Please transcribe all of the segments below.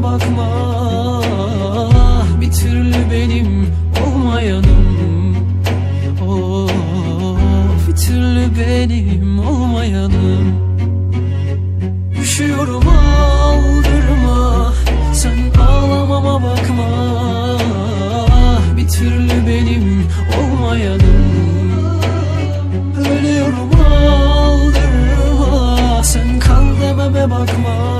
dememe bakma. Bir türlü benim olmayanım. Of bir türlü benim olmayanım. Üşüyorum aldırma. Sen ağlamama bakma. Bir türlü benim olmayanım. Ölüyorum aldırma. Sen kal dememe bakma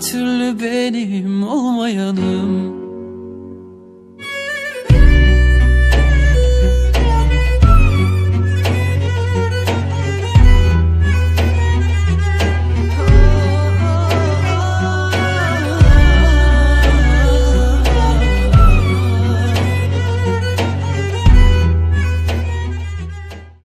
türlü benim olmayanım.